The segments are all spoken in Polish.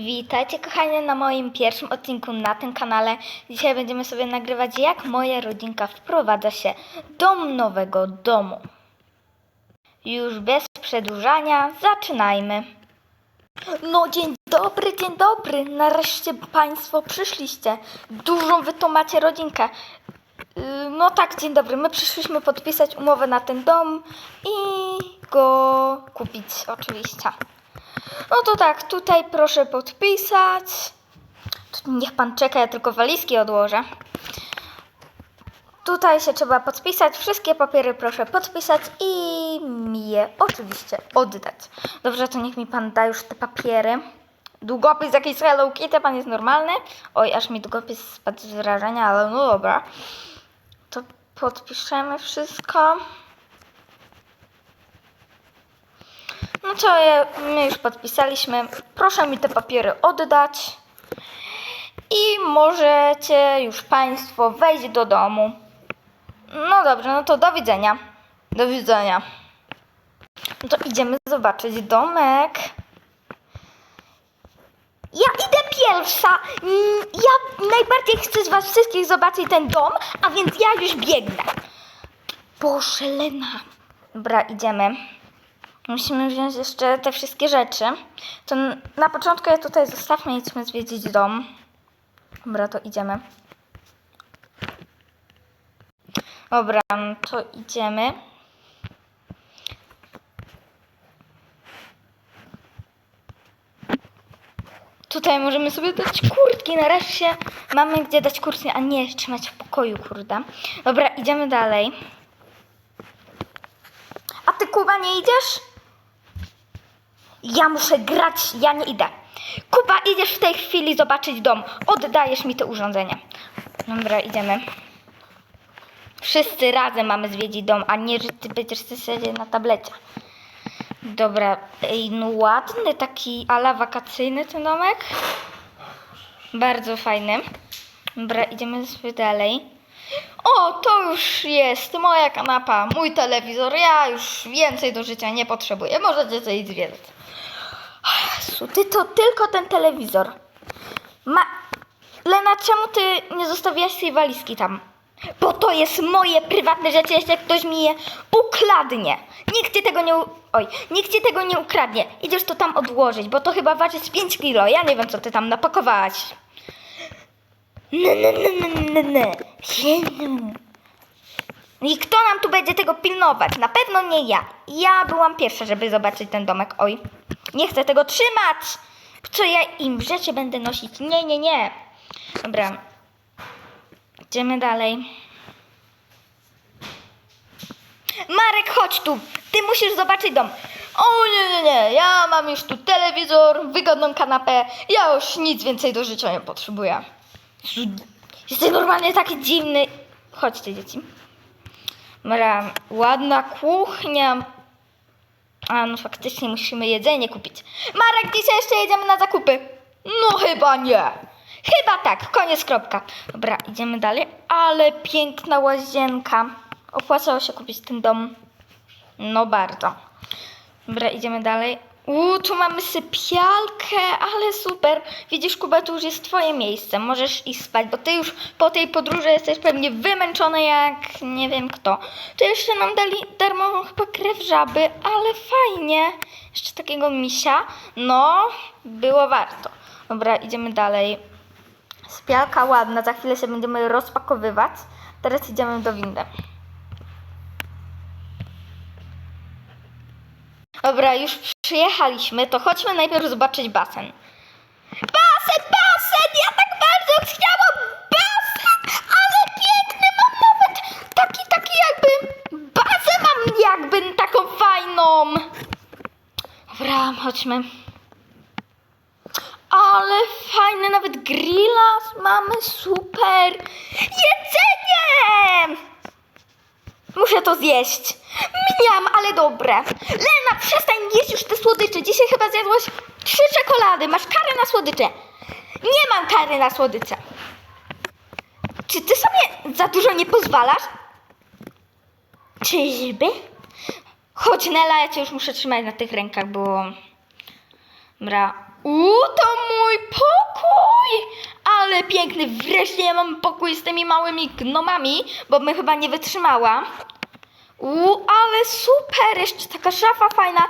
Witajcie kochani na moim pierwszym odcinku na tym kanale. Dzisiaj będziemy sobie nagrywać jak moja rodzinka wprowadza się do nowego domu. Już bez przedłużania zaczynajmy. No dzień dobry, dzień dobry. Nareszcie Państwo przyszliście. Dużą wy to macie rodzinkę. Yy, No tak, dzień dobry. My przyszliśmy podpisać umowę na ten dom i go kupić oczywiście. No to tak, tutaj proszę podpisać. Niech pan czeka, ja tylko walizki odłożę. Tutaj się trzeba podpisać. Wszystkie papiery proszę podpisać i mi je oczywiście oddać. Dobrze, to niech mi pan da już te papiery. Długopis jakiś Hello Kitty, pan jest normalny. Oj, aż mi długopis spadł z wrażenia, ale no dobra. To podpiszemy wszystko. No to my już podpisaliśmy. Proszę mi te papiery oddać. I możecie już Państwo wejść do domu. No dobrze, no to do widzenia. Do widzenia. No to idziemy zobaczyć domek. Ja idę pierwsza. Mm, Ja najbardziej chcę z Was wszystkich zobaczyć ten dom, a więc ja już biegnę. Boże, Lena. Dobra, idziemy. Musimy wziąć jeszcze te wszystkie rzeczy. To na początku je tutaj zostawmy, idźmy zwiedzić dom. Dobra, to idziemy. Dobra, to idziemy. Tutaj możemy sobie dać kurtki. Nareszcie mamy gdzie dać kurtki, a nie trzymać w pokoju, kurde. Dobra, idziemy dalej. A ty, Kuba, nie idziesz? Ja muszę grać, ja nie idę. Kuba, idziesz w tej chwili zobaczyć dom. Oddajesz mi te urządzenia. Dobra, idziemy. Wszyscy razem mamy zwiedzić dom, a nie, że ty będziesz siedzieć na tablecie. Dobra, ej, no ładny, taki ala wakacyjny ten domek. Bardzo fajny. Dobra, idziemy sobie dalej. O, to już jest moja kanapa, mój telewizor. Ja już więcej do życia nie potrzebuję. Możecie sobie zwiedzać. Jezu, ty to tylko ten telewizor. Ma... Lena, czemu ty nie zostawiałaś tej walizki tam? Bo to jest moje prywatne rzeczy, jeśli ktoś mi je ukradnie. Nikt ci tego nie... U... Oj, nikt ci tego nie ukradnie. Idziesz to tam odłożyć, bo to chyba waży z 5 kilo. Ja nie wiem, co ty tam napakowałaś. Ne, ne, ne, ne, ne, ne. Siedem. I kto nam tu będzie tego pilnować? Na pewno nie ja. Ja byłam pierwsza, żeby zobaczyć ten domek. Oj, nie chcę tego trzymać. Co ja im rzeczy będę nosić? Nie, nie, nie. Dobra. Idziemy dalej. Marek, chodź tu. Ty musisz zobaczyć dom. O nie, nie, nie. Ja mam już tu telewizor, wygodną kanapę. Ja już nic więcej do życia nie potrzebuję. Jesteś normalnie taki dziwny. Chodźcie, dzieci. Dobra, ładna kuchnia. A no faktycznie musimy jedzenie kupić. Marek, dzisiaj jeszcze jedziemy na zakupy. No chyba nie. Chyba tak, koniec kropka. Dobra, idziemy dalej. Ale piękna łazienka. Opłacało się kupić ten dom. No bardzo. Dobra, idziemy dalej. Uuu, tu mamy sypialkę, ale super. Widzisz, Kuba, tu już jest twoje miejsce. Możesz iść spać, bo ty już po tej podróży jesteś pewnie wymęczony jak nie wiem kto. Tu jeszcze nam dali darmową chyba krew żaby, ale fajnie. Jeszcze takiego misia. No, było warto. Dobra, idziemy dalej. Sypialka ładna, za chwilę się będziemy rozpakowywać. Teraz idziemy do windy. Dobra, już przyjechaliśmy, to chodźmy najpierw zobaczyć basen. Basen, basen! Ja tak bardzo chciałam basen! Ale piękny mam nawet taki, taki jakby bazę mam jakby taką fajną. Dobra, chodźmy. Ale fajny, nawet grilla mamy, super. Jedzenie! Muszę to zjeść. Mniam, ale dobre. Lena, przestań jeść już te słodycze. Dzisiaj chyba zjadłaś trzy czekolady. Masz karę na słodycze. Nie mam kary na słodycze. Czy ty sobie za dużo nie pozwalasz? Czyżby? Chodź, Nela, ja cię już muszę trzymać na tych rękach, bo... Dobra. Uuu, to mój piękny. Wreszcie ja mam pokój z tymi małymi gnomami, bo bym chyba nie wytrzymała. Uuu, ale super, jeszcze taka szafa fajna.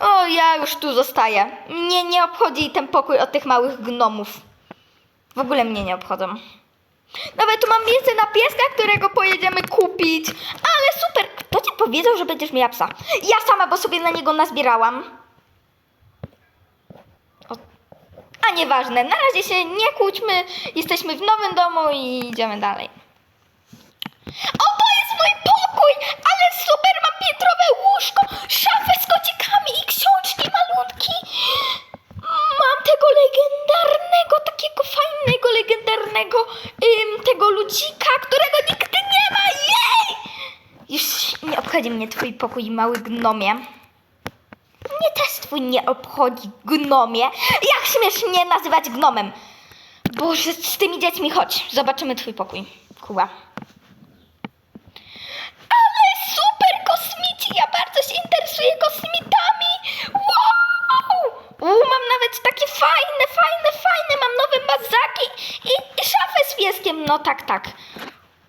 O, ja już tu zostaję. Mnie nie obchodzi ten pokój od tych małych gnomów. W ogóle mnie nie obchodzą. Nawet tu mam miejsce na pieska, którego pojedziemy kupić. Ale super! Kto ci powiedział, że będziesz miała psa? Ja sama, bo sobie na niego nazbierałam. O. A nieważne, na razie się nie kłóćmy. Jesteśmy w nowym domu i idziemy dalej. O, to jest mój pokój! Ale super, mam piętrowe łóżko, szafę z kocikami i książki malutki. Mam tego legendarnego, takiego fajnego, legendarnego ym, tego ludzika, którego nigdy nie ma. Jej! Już nie obchodzi mnie twój pokój, mały gnomie. Mnie też twój nie obchodzi, gnomie. Jak śmiesz mnie nazywać gnomem? Boże, z tymi dziećmi chodź, zobaczymy twój pokój. Kuba. Ale super kosmici! Ja bardzo się interesuję kosmitami! Wow! U, mam nawet takie fajne, fajne, fajne! Mam nowe mazaki i, i szafę z pieskiem. No tak, tak.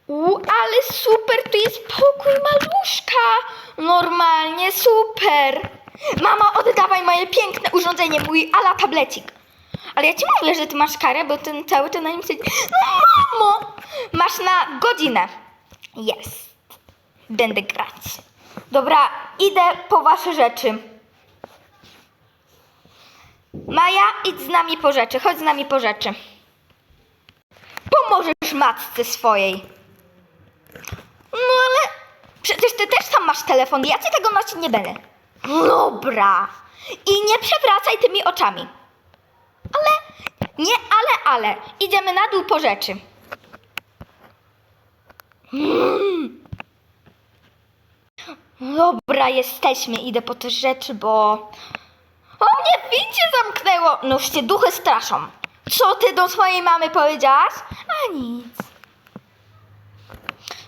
U, ale super! Tu jest pokój maluszka! Normalnie super! Mama, oddawaj moje piękne urządzenie, mój ala tablecik. Ale ja ci mówię, że ty masz karę, bo ten cały czas na nim siedzi. No mamo! Masz na godzinę. Jest. Będę grać. Dobra, idę po wasze rzeczy. Maja, idź z nami po rzeczy. Chodź z nami po rzeczy. Pomożesz matce swojej. No ale przecież ty też tam masz telefon. Ja ci tego nosić nie będę. Dobra. I nie przewracaj tymi oczami. Ale, nie ale, ale. Idziemy na dół po rzeczy. Dobra, jesteśmy. Idę po te rzeczy, bo... O mnie widzie zamknęło! No już cię duchy straszą. Co ty do swojej mamy powiedziałaś? A nic.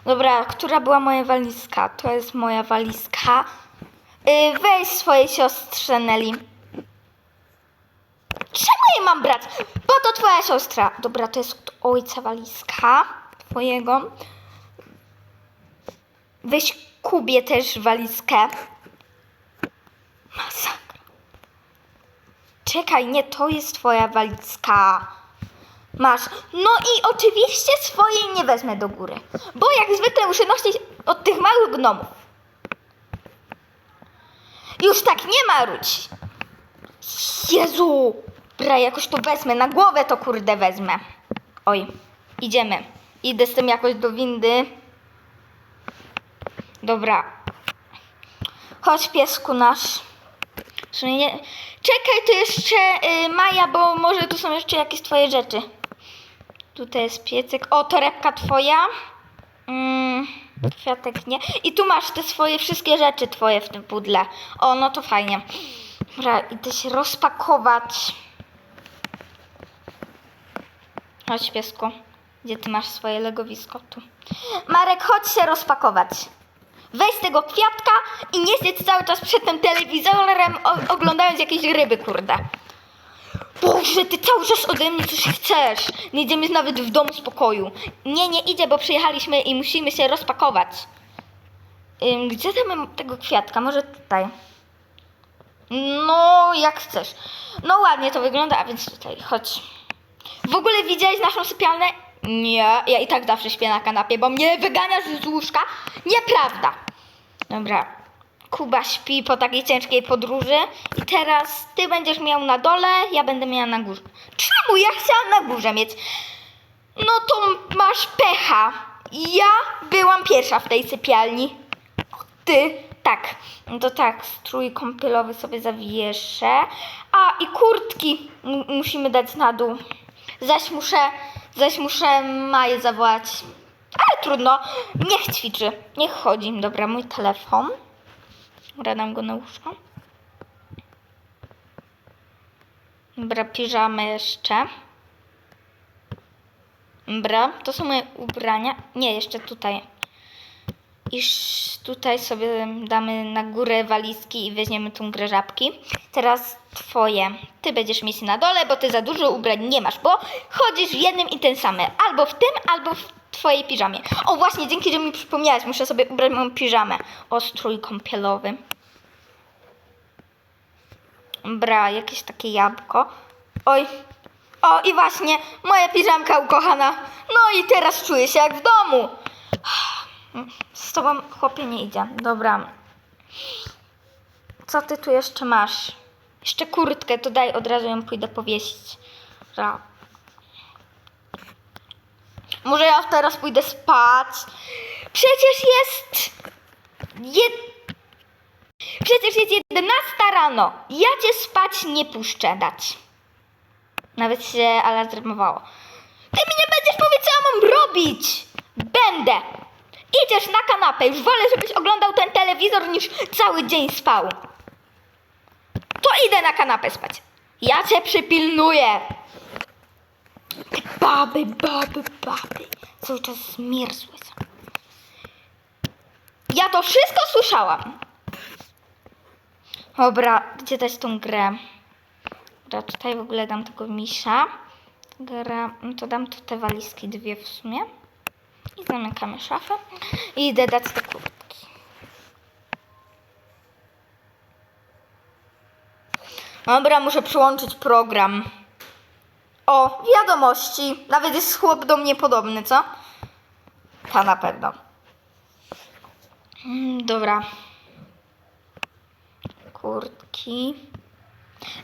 Dobra, która była moja walizka? To jest moja walizka. Yy, weź swojej siostrze Nelly. Czemu jej mam brać? Bo to twoja siostra. Dobra, to jest od ojca walizka twojego. Weź Kubie też walizkę. Masakra. Czekaj, nie, to jest twoja walizka. Masz. No i oczywiście swojej nie wezmę do góry. Bo jak zwykle muszę nosić od tych małych gnomów. Już tak nie marudź. Jezu! Bra, jakoś to wezmę. Na głowę to kurde wezmę. Oj, idziemy. Idę z tym jakoś do windy. Dobra. Chodź piesku nasz. Sumie nie... Czekaj, tu jeszcze y, Maja, bo może tu są jeszcze jakieś twoje rzeczy. Tutaj jest piecyk. O, torebka twoja. Mm, kwiatek nie. I tu masz te swoje wszystkie rzeczy twoje w tym pudle. O, no to fajnie. Dobra, idę się rozpakować. Chodź piesku. Gdzie ty masz swoje legowisko? Tu. Marek, chodź się rozpakować. Weź tego kwiatka i nie siedź cały czas przed tym telewizorem oglądając jakieś ryby, kurde. Boże, ty cały czas ode mnie coś chcesz. Nie idziemy nawet w domu spokoju. Nie, nie idzie, bo przyjechaliśmy i musimy się rozpakować. Ym, gdzie tam tego kwiatka? Może tutaj. No, jak chcesz. No ładnie to wygląda, a więc tutaj, chodź. W ogóle widziałeś naszą sypialnię? Nie, ja i tak zawsze śpię na kanapie, bo mnie wyganiasz z łóżka. Nieprawda. Dobra, Kuba śpi po takiej ciężkiej podróży i teraz ty będziesz miał na dole, ja będę miała na górze. Czemu ja chciałam na górze mieć? No to masz pecha. Ja byłam pierwsza w tej sypialni. Ty, tak. No to tak, strój kąpielowy sobie zawieszę. A i kurtki mu- musimy dać na dół. Zaś muszę, zaś muszę Maję zawołać. Ale trudno, niech ćwiczy, niech chodzi. Dobra, mój telefon. Dobra, dam go na łóżko. Dobra, piżamy jeszcze. Dobra, to są moje ubrania. Nie, jeszcze tutaj. iż tutaj sobie damy na górę walizki i weźmiemy tą grę żabki. Teraz twoje. Ty będziesz mieć na dole, bo ty za dużo ubrań nie masz, bo chodzisz w jednym i tym samym. Albo w tym, albo w twojej piżamie. O właśnie, dzięki, że mi przypomniałaś. Muszę sobie ubrać moją piżamę. O, strój kąpielowy. Bra, jakieś takie jabłko. Oj. O, i właśnie, moja piżamka ukochana. No i teraz czuję się jak w domu. Z tobą chłopie nie idzie. Dobra. Co ty tu jeszcze masz? Jeszcze kurtkę, to daj od razu ją pójdę powiesić. Ra. Może ja teraz pójdę spać? Przecież jest... Jed... Przecież jest 11 rano. Ja cię spać nie puszczę dać. Nawet się alarmowało. Ty mi nie będziesz mówić, co ja mam robić! Będę! Idziesz na kanapę. Już wolę, żebyś oglądał ten telewizor, niż cały dzień spał. To idę na kanapę spać. Ja cię przypilnuję. Te baby, baby, baby. Cały czas zmierzłe są. Ja to wszystko słyszałam. Dobra, gdzie dać tą grę? Dobra, tutaj w ogóle dam tego misia. Gra, no to dam tu te walizki dwie w sumie. I zamykamy szafę. I idę dać te kurtki. Dobra, muszę przyłączyć program. O, wiadomości. Nawet jest chłop do mnie podobny, co? Ta na pewno. Mm, Dobra. Kurtki.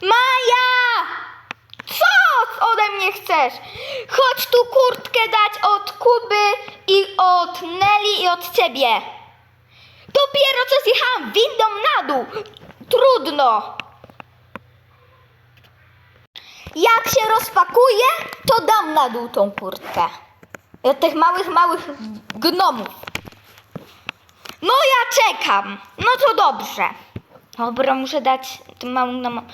Maja! Co ode mnie chcesz? Chodź tu kurtkę dać od Kuby i od Nelly i od ciebie. Dopiero co zjechałam windą na dół. Trudno. Jak się rozpakuje, to dam na dół tą kurtkę. Od tych małych, małych gnomów. No ja czekam. No to dobrze. Dobra, muszę dać tym małym gnomom.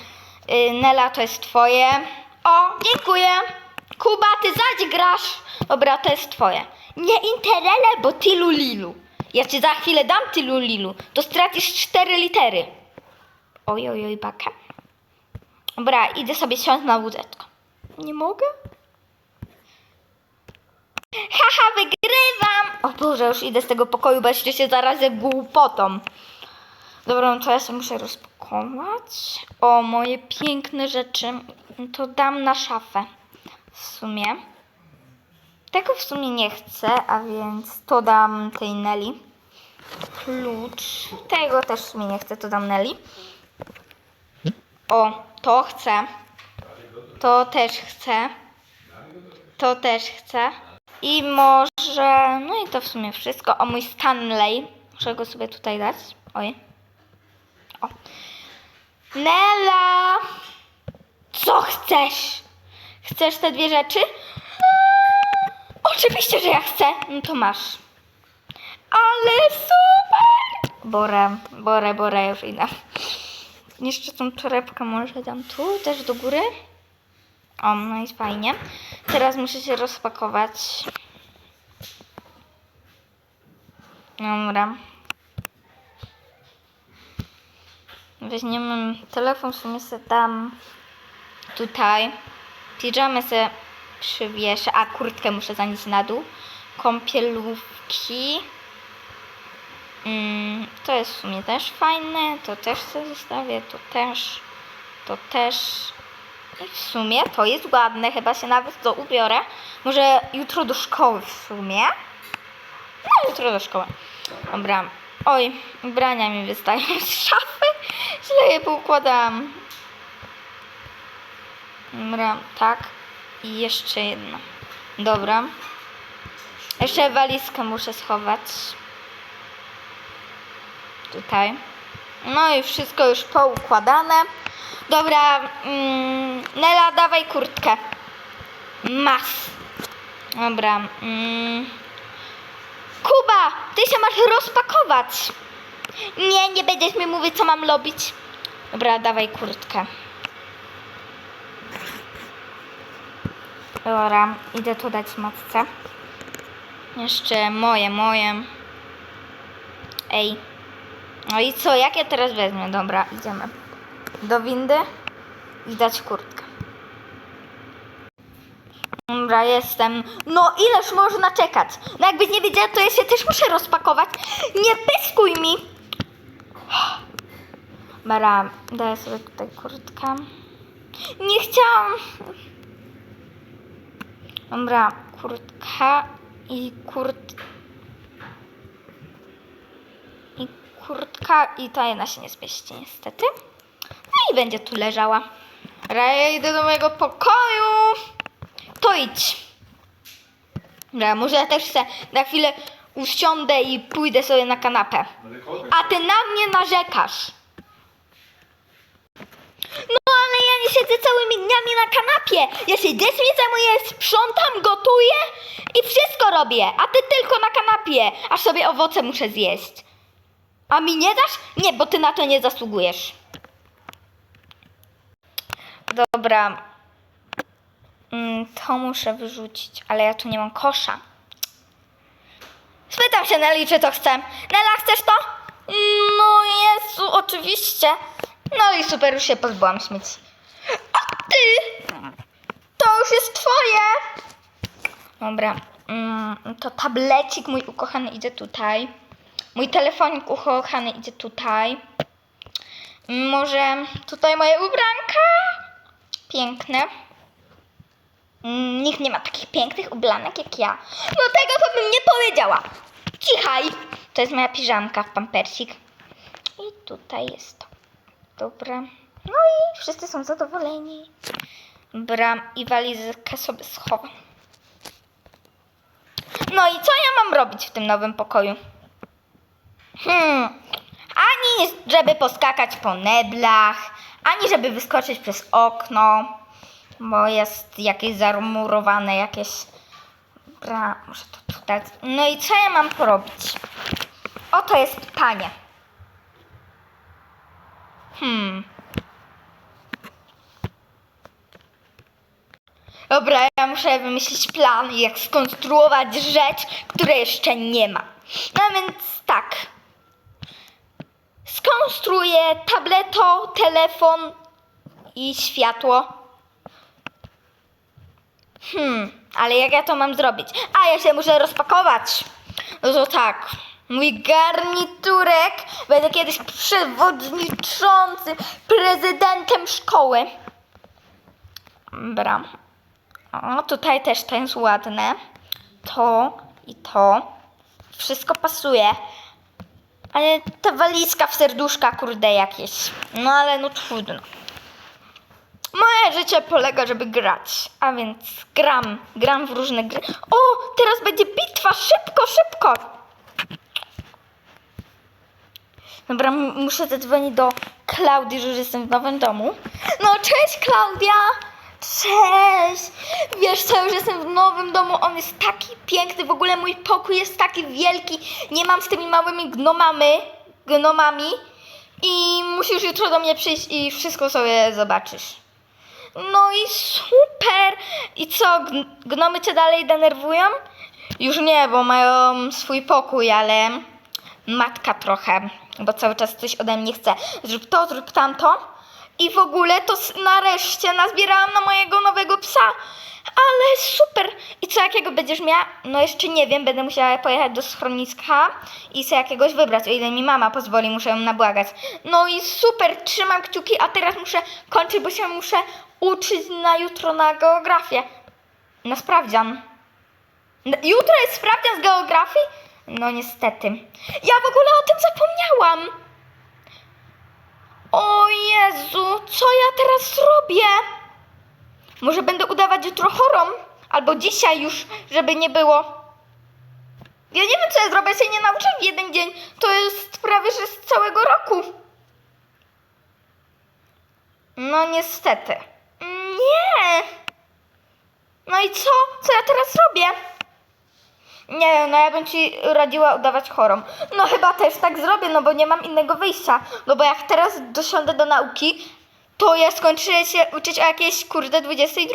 Yy, Nela, to jest twoje. O, dziękuję. Kuba, ty zaś grasz. Dobra, to jest twoje. Nie interele, bo tilu lilu. Ja ci za chwilę dam tilu lilu. To stracisz cztery litery. Oj, oj, oj, baka. Dobra, idę sobie siąść na łóżeczko. Nie mogę? Haha, wygrywam! O Boże, już idę z tego pokoju, bo jeszcze się zarażę głupotą. Dobra, no to ja sobie muszę rozpakować. O, moje piękne rzeczy. To dam na szafę. W sumie. Tego w sumie nie chcę, a więc to dam tej Nelly. Klucz. Tego też w sumie nie chcę, to dam Nelly. O, to chcę. To też chcę. To też chcę. I może. No i to w sumie wszystko. O mój Stanley. Muszę go sobie tutaj dać. Oj. O. Nela! Co chcesz? Chcesz te dwie rzeczy? Oczywiście, że ja chcę. No to masz. Ale super! Borę, borę, borę, już idę. Jeszcze tą torebkę może dam tu, też do góry. O, no i fajnie. Teraz muszę się rozpakować. Dobra. Weźmiemy telefon, w sumie sobie dam tutaj. Pijamy sobie przywieszę, a kurtkę muszę zanieść na dół. Kąpielówki. Mm, to jest w sumie też fajne. To też sobie zostawię. To też. To też. I w sumie to jest ładne. Chyba się nawet to ubiorę. Może jutro do szkoły w sumie. No, jutro do szkoły. Dobra. Oj, ubrania mi wystają z szafy. Źle je poukładałam. Dobra, tak. I jeszcze jedno. Dobra. Jeszcze walizkę muszę schować. Tutaj. No i wszystko już poukładane. Dobra, mm, Nela, dawaj kurtkę. Mas. Dobra. Mm. Kuba, ty się masz rozpakować. Nie, nie będziesz mi mówić, co mam robić. Dobra, dawaj kurtkę. Dobra, idę to dać matce. Jeszcze moje, moje. Ej. No i co, jak ja teraz wezmę? Dobra, idziemy. Do windy i dać kurtkę. Dobra, jestem. No ileż można czekać? No jakbyś nie wiedziała, to ja się też muszę rozpakować. Nie pyskuj mi! Dobra, daję sobie tutaj kurtkę. Nie chciałam. Dobra, kurtka i kurt... I kurtka i ta jedna się nie zmieści niestety. No i będzie tu leżała. Dobra, idę do mojego pokoju. To idź. Dobra, może ja też chcę na chwilę usiądę i pójdę sobie na kanapę. A ty na mnie narzekasz. No ale ja nie siedzę całymi dniami na kanapie. Ja się dziećmi zajmuję, sprzątam, gotuję i wszystko robię. A ty tylko na kanapie, aż sobie owoce muszę zjeść. A mi nie dasz? Nie, bo ty na to nie zasługujesz. Dobra. Mm, To muszę wyrzucić, ale ja tu nie mam kosza. Spytam się Neli, czy to chce. Nela, chcesz to? No Jezu, oczywiście. No i super, już się pozbyłam śmieci. A ty? To już jest twoje. Dobra, mm, to tablecik mój ukochany idzie tutaj. Mój telefonik ukochany idzie tutaj. Może tutaj moje ubranka? Piękne. Nikt nie ma takich pięknych ublanek jak ja. No tego to bym nie powiedziała. Cichaj. To jest moja piżamka w pampersik. I tutaj jest to. Dobra. No i wszyscy są zadowoleni. Dobra, i walizkę sobie schowam. No i co ja mam robić w tym nowym pokoju? Hmm. Ani żeby poskakać po neblach, ani żeby wyskoczyć przez okno, bo jest jakieś zamurowane, jakieś... Dobra, muszę to tutaj... No i co ja mam porobić? Oto jest pytanie. Hmm. Dobra, ja muszę wymyślić plan, jak skonstruować rzecz, której jeszcze nie ma. No więc tak. Skonstruuję tableto, telefon i światło. Hmm, ale jak ja to mam zrobić? A, ja się muszę rozpakować. No to tak. Mój garniturek. Będę kiedyś przewodniczącym, prezydentem szkoły. Dobra. O, tutaj też to jest ładne. To i to. Wszystko pasuje. Ale ta walizka w serduszka, kurde, jakieś. No ale no trudno. Moje życie polega, żeby grać. A więc gram. Gram w różne gry. O, teraz będzie bitwa. Szybko, szybko. Dobra, muszę zadzwonić do Klaudii, że już jestem w nowym domu. No, cześć Klaudia! Cześć! Wiesz co, już jestem w nowym domu, on jest taki piękny, w ogóle mój pokój jest taki wielki, nie mam z tymi małymi gnomami, gnomami i musisz jutro do mnie przyjść i wszystko sobie zobaczysz. No i super! I co, gn- gnomy cię dalej denerwują? Już nie, bo mają swój pokój, ale matka trochę, bo cały czas coś ode mnie chce. Zrób to, zrób tamto. I w ogóle to nareszcie nazbierałam na mojego nowego psa. Ale super! I co jakiego będziesz miała? No jeszcze nie wiem, będę musiała pojechać do schroniska i sobie jakiegoś wybrać, o ile mi mama pozwoli, muszę ją nabłagać. No i super, trzymam kciuki, a teraz muszę kończyć, bo się muszę uczyć na jutro na geografię. Na sprawdzian. N- Jutro jest sprawdzian z geografii? No niestety. Ja w ogóle o tym zapomniałam. O Jezu, co ja teraz zrobię? Może będę udawać jutro chorą? Albo dzisiaj już, żeby nie było. Ja nie wiem, co ja zrobię, się nie nauczę w jeden dzień. To jest prawie, że z całego roku. No niestety. Nie. No i co? Co ja teraz robię? Nie no ja bym ci radziła udawać chorą. No chyba też tak zrobię, no bo nie mam innego wyjścia. No bo jak teraz dosiądę do nauki, to ja skończę się uczyć o jakiejś kurde 22.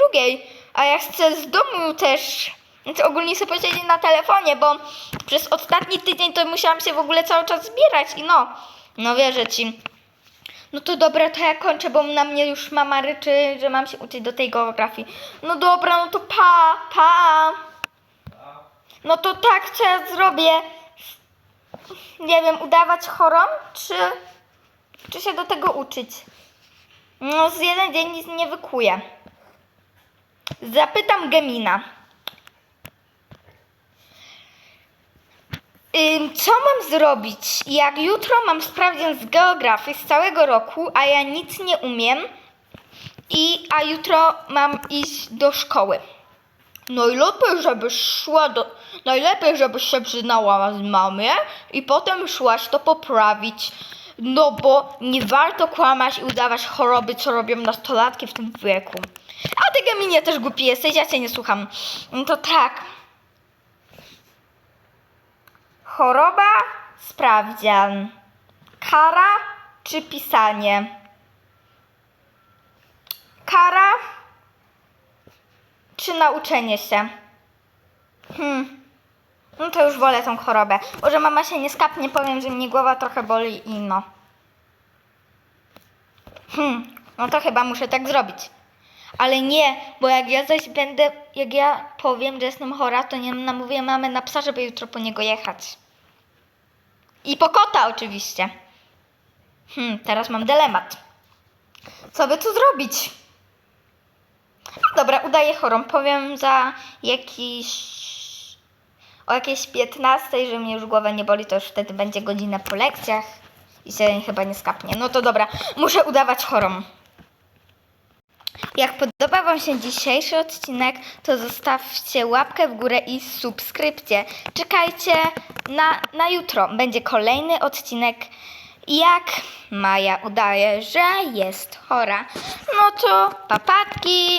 A ja chcę z domu też Znaczy ogólnie sobie posiedzieć na telefonie, bo przez ostatni tydzień to musiałam się w ogóle cały czas zbierać i no, no wierzę ci. No to dobra, to ja kończę, bo na mnie już mama ryczy, że mam się uczyć do tej geografii. No dobra, no to pa, pa. No to tak, co ja zrobię? Nie wiem, udawać chorą, czy, czy się do tego uczyć? No z jeden dzień nic nie wykuję. Zapytam Gemina. Co mam zrobić, jak jutro mam sprawdzian z geografii z całego roku, a ja nic nie umiem i a jutro mam iść do szkoły? Najlepiej, żebyś szła do... Najlepiej, żebyś się przyznała z mamie i potem szłaś to poprawić. No bo nie warto kłamać i udawać choroby, co robią nastolatki w tym wieku. A ty Geminie też głupi jesteś, ja cię nie słucham. No to tak. Choroba, sprawdzian. Kara czy pisanie? Kara czy nauczenie się? Hmm. No to już wolę tą chorobę. Może mama się nie skapnie, powiem, że mnie głowa trochę boli i no. Hmm. No to chyba muszę tak zrobić. Ale nie, bo jak ja zaś będę, jak ja powiem, że jestem chora, to nie namówię mamy na psa, żeby jutro po niego jechać. I po kota oczywiście. Hmm, teraz mam dylemat. Co by tu zrobić? Dobra, udaję chorą. Powiem za jakiś... O jakiejś 15, że mnie już głowa nie boli, to już wtedy będzie godzina po lekcjach i się chyba nie skapnie. No to dobra, muszę udawać chorą. Jak podoba Wam się dzisiejszy odcinek, to zostawcie łapkę w górę i subskrypcję. Czekajcie na, na jutro. Będzie kolejny odcinek, jak Maja udaje, że jest chora. No to papatki!